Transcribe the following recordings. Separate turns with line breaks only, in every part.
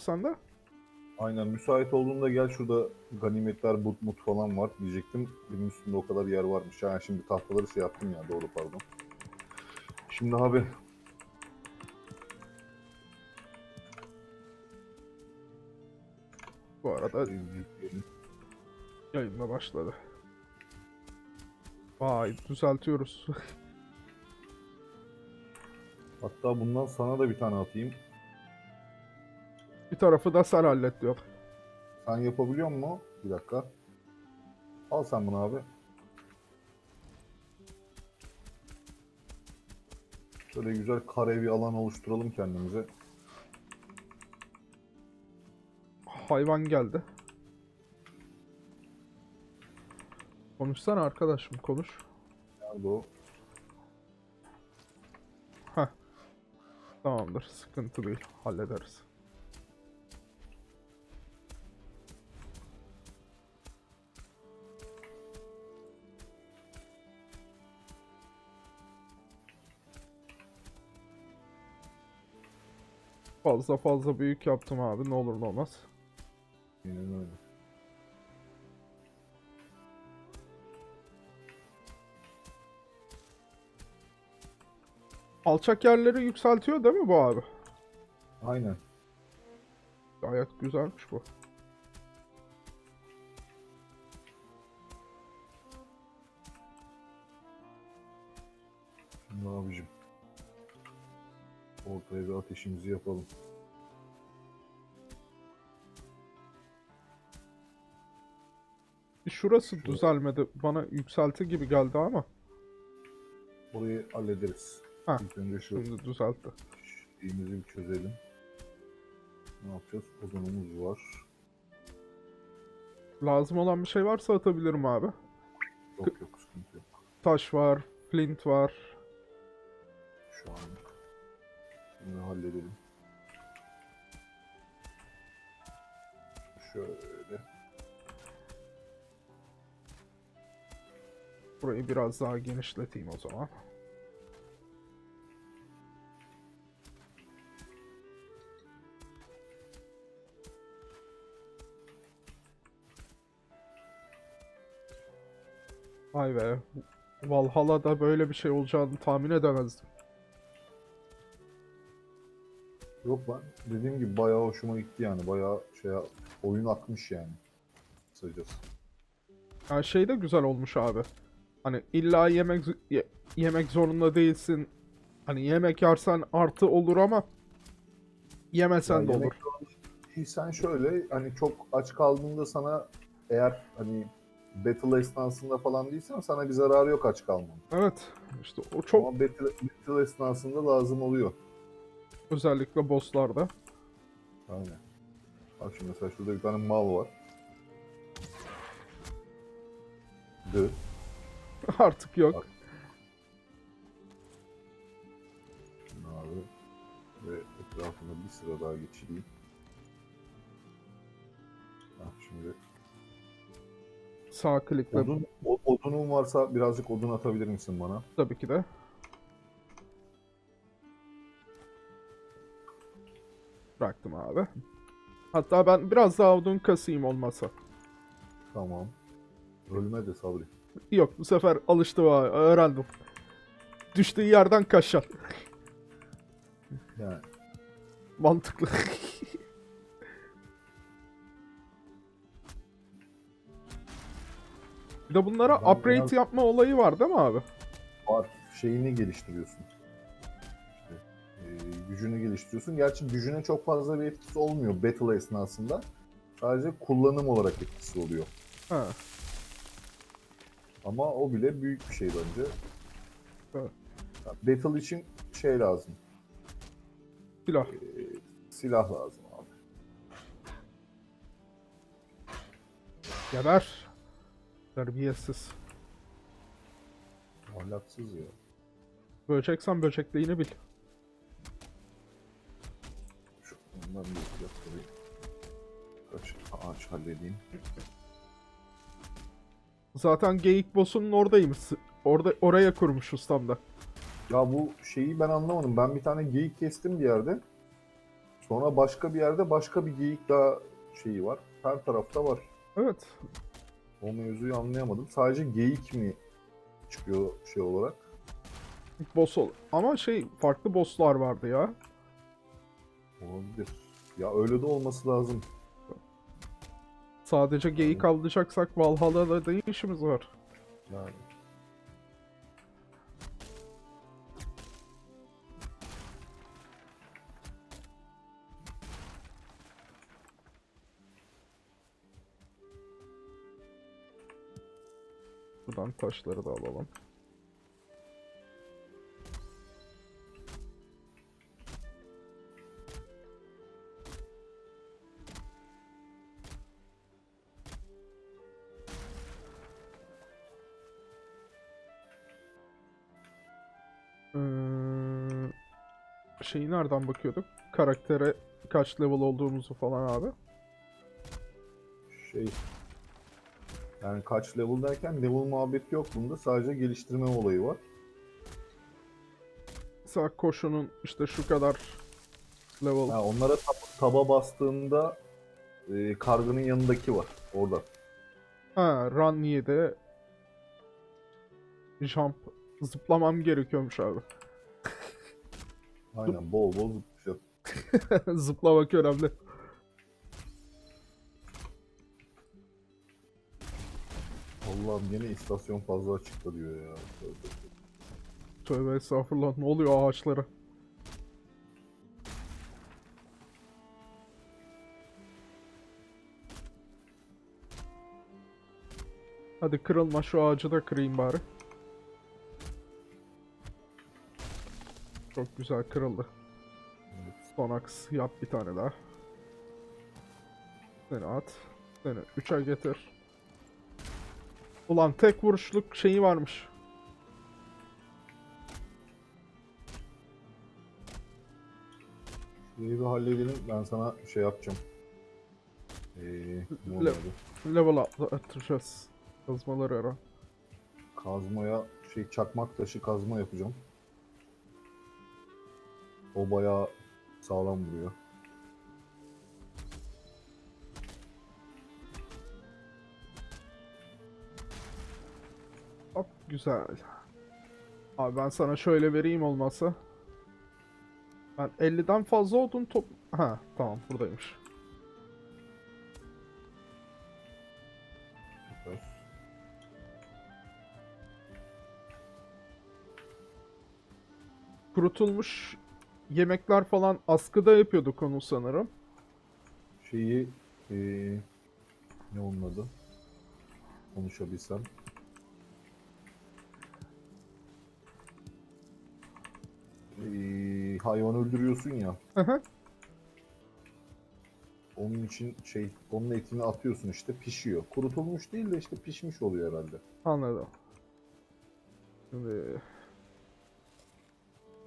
sende?
Aynen müsait olduğunda gel şurada ganimetler but mut falan var diyecektim. Benim üstünde o kadar yer varmış. Yani şimdi tahtaları şey yaptım ya doğru pardon. Şimdi abi
Bu arada yayında başladı. Vay düzeltiyoruz.
hatta bundan sana da bir tane atayım.
Bir tarafı da sen hallet diyor.
Sen yapabiliyor musun? Bir dakika. Al sen bunu abi. Şöyle güzel kare bir alan oluşturalım kendimize.
Hayvan geldi. Konuşsana arkadaşım konuş.
Nerede o?
Tamamdır sıkıntı değil hallederiz. Fazla fazla büyük yaptım abi ne olur ne olmaz.
Aynen öyle.
Alçak yerleri yükseltiyor değil mi bu abi?
Aynen.
Gayet güzelmiş bu.
Ortaya bir ateşimizi yapalım.
Şurası düzelmedi. Bana yükselti gibi geldi ama.
Orayı hallederiz.
Ha,
İlk önce şu
Şimdi düzeltti.
şeyimizi bir çözelim. Ne yapacağız? Odunumuz var.
Lazım olan bir şey varsa atabilirim abi.
Yok yok sıkıntı yok.
Taş var, flint var.
Şimdi halledelim. Şöyle.
Burayı biraz daha genişleteyim o zaman. Vay be. Valhalla'da böyle bir şey olacağını tahmin edemezdim.
Yok ben dediğim gibi bayağı hoşuma gitti yani. Bayağı şey oyun akmış yani. Kısacası.
Yani şey de güzel olmuş abi. Hani illa yemek ye- yemek zorunda değilsin. Hani yemek yersen artı olur ama yemesen
Ya
de olur.
Sen şöyle hani çok aç kaldığında sana eğer hani battle esnasında falan değilsen sana bir zararı yok aç kalmanın.
Evet. İşte o çok
Ama battle, battle esnasında lazım oluyor.
Özellikle bosslarda.
Aynen. Bak şimdi mesela şurada bir tane mal var. Dı.
Artık yok.
Bak. Şimdi abi ve etrafına bir sıra daha geçireyim. Hah, şimdi
Sağ klikle
odun, odunun varsa birazcık odun atabilir misin bana?
tabii ki de. Bıraktım abi. Hatta ben biraz daha odun kasayım olmasa.
Tamam. Ölme de sabri.
Yok bu sefer alıştım abi. Öğrendim. Düştüğü yerden kaşar.
Yani
Mantıklı. Bir de bunlara
Ben
upgrade
biraz-
yapma olayı var değil mi abi?
var şeyini geliştiriyorsun. Gücünü geliştiriyorsun. Gerçi gücüne çok fazla bir etkisi olmuyor battle esnasında. Sadece kullanım olarak etkisi oluyor.
Ha.
Ama o bile büyük bir şey bence. Ya, Battle için şey lazım.
Silah.
e, silah lazım abi.
Geber. Terbiyesiz.
Ahlaksız ya.
Böceksen böcekliğini bil.
Şu ondan bir yaptırayım. Kaç ağaç halledeyim.
Zaten geyik boss'unun oradaymış. Orada oraya kurmuşuz tam da.
Ya bu şeyi ben anlamadım. Ben bir tane geyik kestim bir yerde. Sonra başka bir yerde başka bir geyik daha şeyi var. Her tarafta var.
Evet.
O mevzuyu anlayamadım. Sadece geyik mi çıkıyor şey olarak?
Boss ol. Ama şey farklı bosslar vardı ya.
Olabilir. Ya öyle de olması lazım.
Sadece geyik avlayacaksak Valhalla'da da işimiz var.
Yani.
Buradan taşları da alalım. Şeyi nereden bakıyorduk? Karaktere kaç level olduğumuzu falan abi.
Şey yani kaç level derken level muhabbeti yok bunda. Sadece geliştirme olayı var.
Mesela koşunun işte şu kadar level
Ha, onlara tab- taba bastığında e, kargının yanındaki var. Orada.
Ha, run 7 jump zıplamam gerekiyormuş abi.
Aynen bol bol zıplayacak.
Zıplamak önemli.
Allah'ım yine istasyon fazla açıkta diyor ya. Tövbe.
Tövbe estağfurullah ne oluyor ağaçlara? Hadi kırılma şu ağacı da kırayım bari. Çok güzel kırıldı. Sonax yap bir tane daha. Seni at. Seni 3'e getir. Ulan tek vuruşluk şeyi varmış.
Şurayı bir halledelim. Ben sana şey yapacağım. Ee, ne
Le-? Level atlayacağız. Kazmaları ara.
Kazmaya şey çakmak taşı kazma yapacağım. O bayağı sağlam vuruyor.
Hop güzel. Abi ben sana şöyle vereyim olmazsa. Ben 50'den fazla odun top... Ha tamam buradaymış. Kurutulmuş yemekler falan askıda yapıyorduk onu sanırım.
Şeyi ee, ne onun adı? Konuşabilsem. Ee, hayvan öldürüyorsun ya.
Hı hı.
Onun için şey, onun etini atıyorsun işte pişiyor. Kurutulmuş değil de işte pişmiş oluyor herhalde.
Anladım. Şimdi...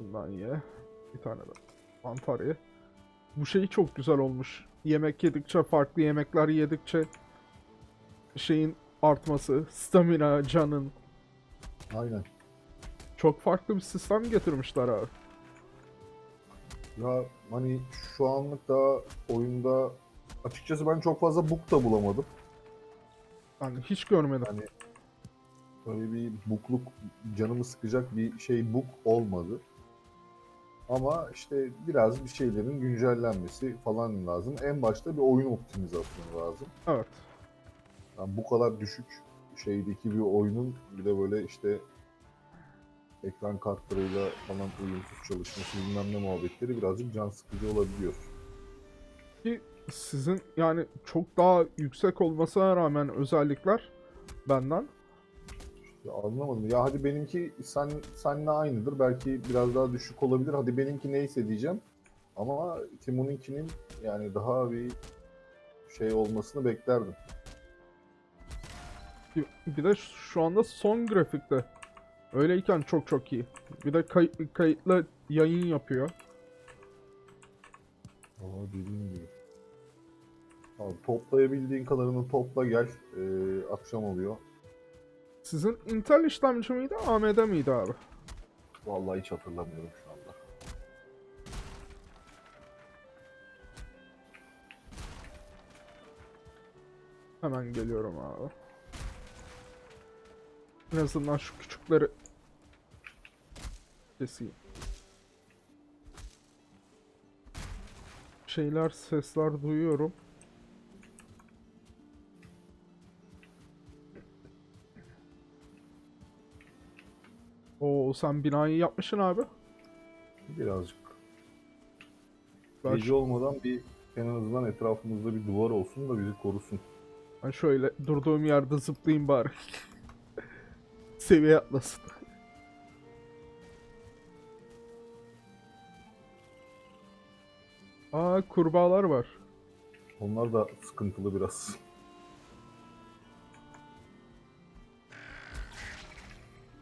Bundan ye. Bir tane de mantar ye. Bu şey çok güzel olmuş. Yemek yedikçe, farklı yemekler yedikçe şeyin artması, stamina, canın.
Aynen.
Çok farklı bir sistem getirmişler abi.
Ya hani şu anlık daha oyunda açıkçası ben çok fazla bug da bulamadım.
Yani hiç görmedim.
Yani böyle bir bukluk canımı sıkacak bir şey bug olmadı. Ama işte biraz bir şeylerin güncellenmesi falan lazım. En başta bir oyun optimizasyonu lazım.
Evet.
Yani bu kadar düşük şeydeki bir oyunun bir de böyle işte ekran kartlarıyla falan uyumsuz çalışması bilmem ne muhabbetleri birazcık can sıkıcı olabiliyor.
Ki sizin yani çok daha yüksek olmasına rağmen özellikler benden
Ya anlamadım. Ya hadi benimki sen senle aynıdır. Belki biraz daha düşük olabilir. Hadi benimki neyse diyeceğim. Ama Timon'inkinin yani daha bir şey olmasını beklerdim.
Bir de şu anda son grafikte. Öyleyken çok çok iyi. Bir de kayıt, kayıtlı yayın yapıyor.
Ama dediğim gibi. Abi toplayabildiğin kadarını topla gel. Ee, akşam oluyor.
Sizin Intel işlemci miydi, AMD miydi abi?
Vallahi hiç hatırlamıyorum şu anda.
Hemen geliyorum abi. En azından şu küçükleri keseyim. Şeyler, sesler duyuyorum. Sen binayı yapmışsın abi.
Birazcık.
Ben,
Gece olmadan bir en azından etrafımızda bir duvar olsun da bizi korusun.
ben şöyle durduğum yerde zıplayayım bari. Seviye atlasın. Aa kurbağalar var.
Onlar da sıkıntılı biraz.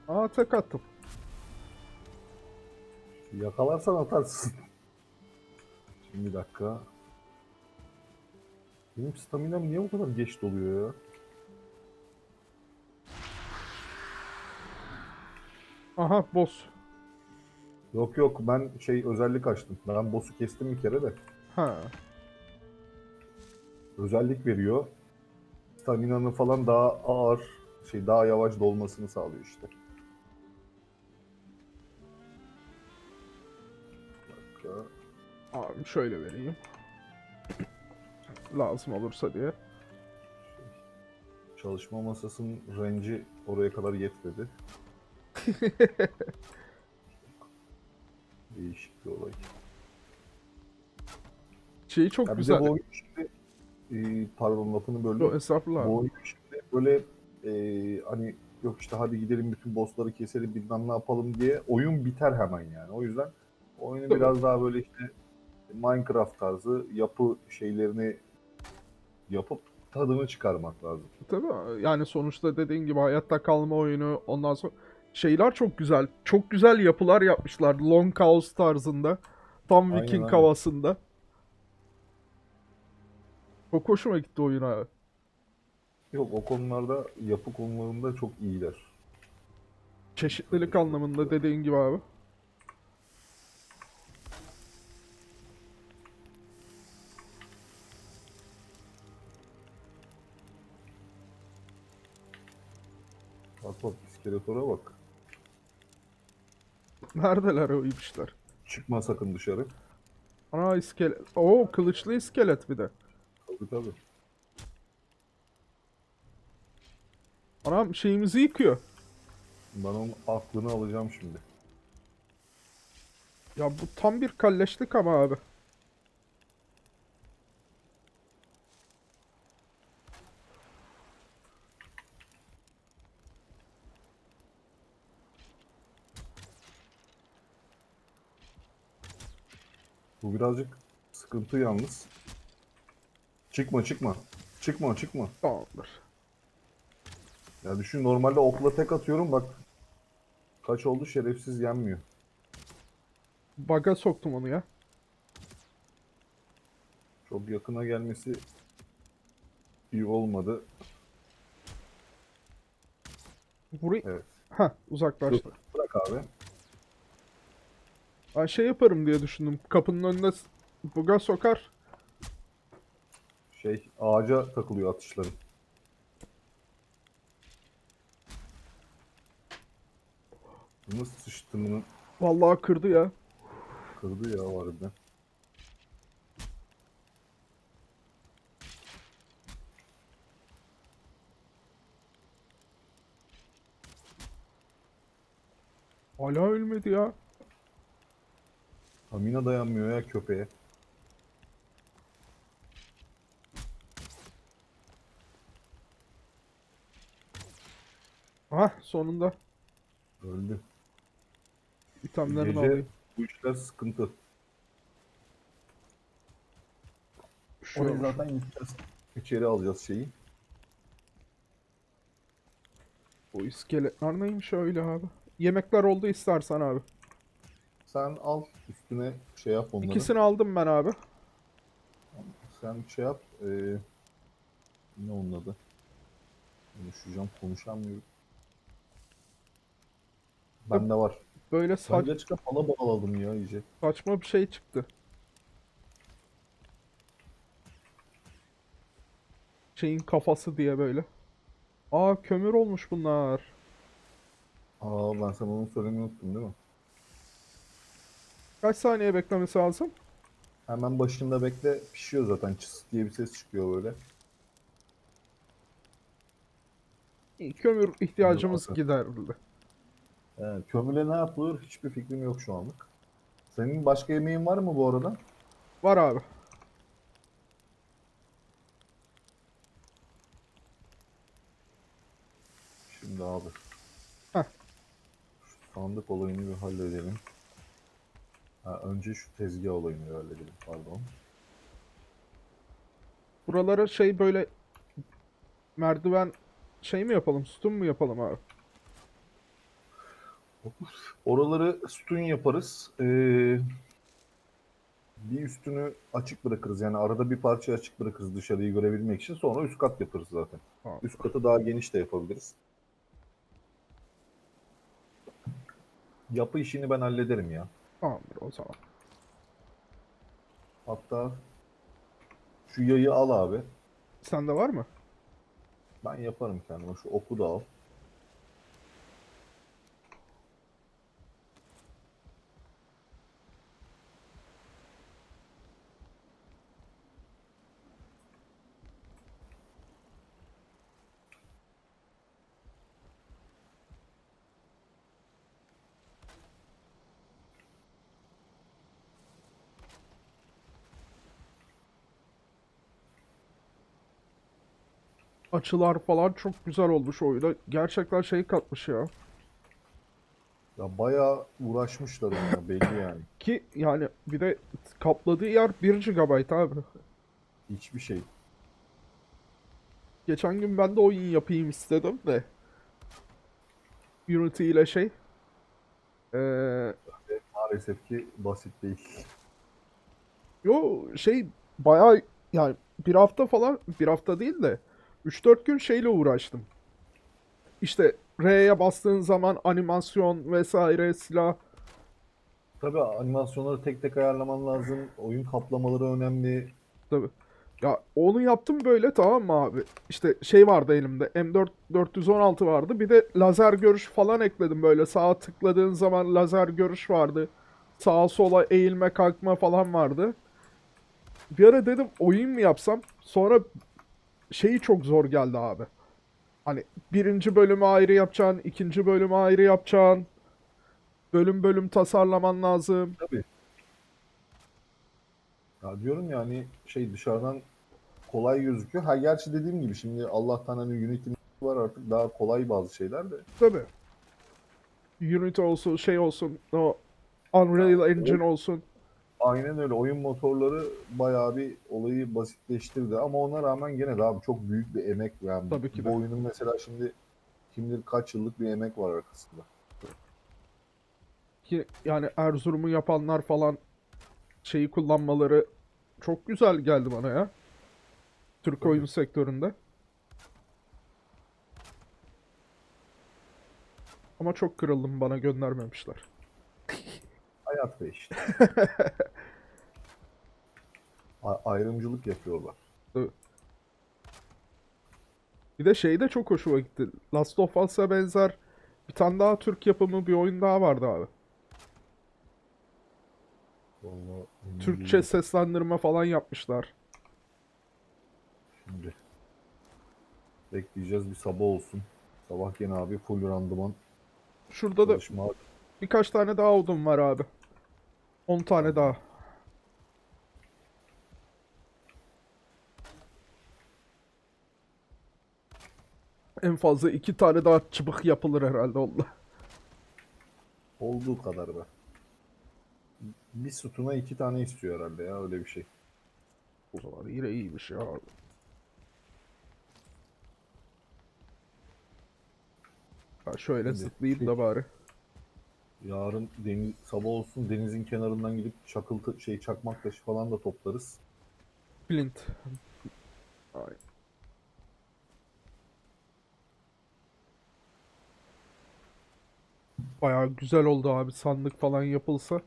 Aa tek attım.
Yakalarsan atarsın. Şimdi bir dakika. Benim staminam niye bu kadar geç doluyor ya?
Aha boss.
Yok yok ben şey özellik açtım. Ben boss'u kestim bir kere de.
Ha.
Özellik veriyor. Staminanın falan daha ağır, şey daha yavaş dolmasını sağlıyor işte.
Abi şöyle vereyim. Lazım olursa diye.
Çalışma masasının range'i oraya kadar yetmedi. Değişik bir olay.
Şeyi çok
Ya bir
güzel.
de bu oyun şimdi e, pardon lafını böldüm.
Yo, estağfurullah.
Bu oyun şimdi böyle e, hani yok işte hadi gidelim bütün bossları keselim bilmem ne yapalım diye oyun biter hemen yani. O yüzden oyunu biraz daha böyle işte Minecraft tarzı yapı şeylerini yapıp tadını çıkarmak lazım.
Tabii yani sonuçta dediğin gibi hayatta kalma oyunu ondan sonra şeyler çok güzel. Çok güzel yapılar yapmışlar. Long House tarzında. Tam
Aynen,
Viking
aynen.
havasında. Çok hoşuma gitti oyun abi.
Yok o konularda yapı konularında çok iyiler.
Çeşitlilik anlamında dediğin gibi abi.
Bak bak iskeletora bak.
Neredeler o iyiymişler.
Çıkma sakın dışarı.
Ana iskelet. Oo kılıçlı iskelet bir de.
Tabii tabii.
Anam şeyimizi yıkıyor.
Ben onun aklını alacağım şimdi.
Ya bu tam bir kalleşlik ama abi.
Bu birazcık sıkıntı yalnız. Çıkma çıkma. Çıkma çıkma.
Tamamdır.
Ya düşün normalde okla tek atıyorum bak. Kaç oldu şerefsiz yenmiyor.
Baga soktum onu ya.
Çok yakına gelmesi iyi olmadı.
Vurayım.
Evet.
Heh uzaklaştı.
Bırak abi.
Ben şey yaparım diye düşündüm. Kapının önüne buga sokar.
Şey ağaca takılıyor atışları. Nasıl sıçtığını
Vallahi kırdı ya.
kırdı ya harbiden.
Hala ölmedi ya.
Amina dayanmıyor ya köpeğe.
Hah sonunda
Öldü.
itemlerini
Gece
alayım.
bu işler sıkıntı.
Şöyle.
Oraya zaten gideceğiz. İçeri alacağız şeyi.
Bu iskeletler neymiş öyle abi? Yemekler oldu istersen abi.
Sen al üstüne şey yap onları.
İkisini aldım ben abi.
Sen şey yap. eee ne onun adı? Konuşacağım konuşamıyorum. Bende var.
Böyle
Ben
saç,
geç kafala bağladım ya iyice.
saçma bir şey çıktı. Şeyin kafası diye böyle. Aa kömür olmuş bunlar.
Aa ben sana onu söylemeyi unuttum değil mi?
Kaç saniye beklemesi lazım?
Hemen başında bekle pişiyor zaten çıs diye bir ses çıkıyor böyle.
Kömür ihtiyacımız
Yok,
giderildi.
Evet, kömürle ne yapılır hiçbir fikrim yok şu anlık. Senin başka yemeğin var mı bu arada?
Var abi.
Şimdi abi.
Heh.
Şu sandık olayını bir halledelim. Ha, önce şu tezgah olayını halledelim. Pardon.
Buralara şey böyle merdiven şey mi yapalım? Sütun mu yapalım abi?
Oraları sütun yaparız. Ee, bir üstünü açık bırakırız. Yani arada bir parça açık bırakırız dışarıyı görebilmek için. Sonra üst kat yaparız zaten.
Tamam.
Üst katı daha geniş de yapabiliriz. Yapı işini ben hallederim ya.
Tamamdır o zaman.
Hatta şu yayı al abi.
Sende var mı?
Ben yaparım kendime. Şu oku da al.
Açılar falan çok güzel olmuş oyuna. Gerçekten şey katmış ya.
Ya bayağı uğraşmışlar ona belli yani.
Ki yani bir de kapladığı yer 1 GB abi.
Hiçbir şey.
Geçen gün ben de oyun yapayım istedim de. Unity ile şey. Ee,
Maalesef ki basit değil.
yo şey bayağı yani bir hafta falan bir hafta değil de 3-4 gün şeyle uğraştım. İşte R'ye bastığın zaman animasyon vesaire silah
Tabii animasyonları tek tek ayarlaman lazım. Oyun kaplamaları önemli.
Tabii. Ya onu yaptım böyle tamam mı abi? İşte şey vardı elimde. M4 416 vardı. Bir de lazer görüş falan ekledim böyle. Sağa tıkladığın zaman lazer görüş vardı. Sağa sola eğilme kalkma falan vardı. Bir ara dedim oyun mu yapsam? Sonra şeyi çok zor geldi abi. Hani birinci bölümü ayrı yapacaksın, ikinci bölümü ayrı yapacaksın. Bölüm bölüm tasarlaman lazım.
Tabii. Ya diyorum ya hani şey dışarıdan kolay gözüküyor. Ha gerçi dediğim gibi şimdi Allah'tan hani Unity var artık daha kolay bazı şeyler de.
Tabii. Unity olsun, şey olsun, o Unreal Engine olsun.
Aynen öyle. Oyun motorları bayağı bir olayı basitleştirdi ama ona rağmen gene de abi çok büyük bir emek yani.
Tabii ki
Bu
de.
oyunun mesela şimdi kim bilir kaç yıllık bir emek var arkasında.
Ki yani Erzurum'u yapanlar falan şeyi kullanmaları çok güzel geldi bana ya. Türk
Tabii.
oyun sektöründe. Ama çok kırıldım bana göndermemişler.
Hayat be işte. Ayrımcılık yapıyorlar.
Bir de şey de çok hoşuma gitti. Last of Us'a benzer bir tane daha Türk yapımı bir oyun daha vardı abi.
Vallahi
Türkçe seslendirme falan yapmışlar.
şimdi. Bekleyeceğiz bir sabah olsun. Sabah gene abi full randıman
Şurada da
çalışma.
birkaç tane daha odun var abi. 10 tane daha. En fazla iki tane daha çıbık yapılır herhalde onunla.
Olduğu kadar be. Bir sütuna iki tane istiyor herhalde ya öyle bir şey.
O zaman yine iyiymiş ya. Ben şöyle
Şimdi-
zıplayayım da bari.
Yarın deniz sabah olsun denizin kenarından gidip çakıltı şey çakmak taşı falan da toplarız.
Flint. Ay. Bayağı güzel oldu abi sandık falan yapılsa.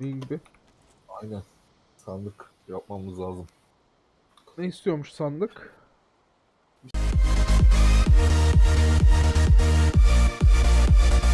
İyi gibi.
Aynen. Sandık yapmamız lazım.
Ne istiyormuş sandık?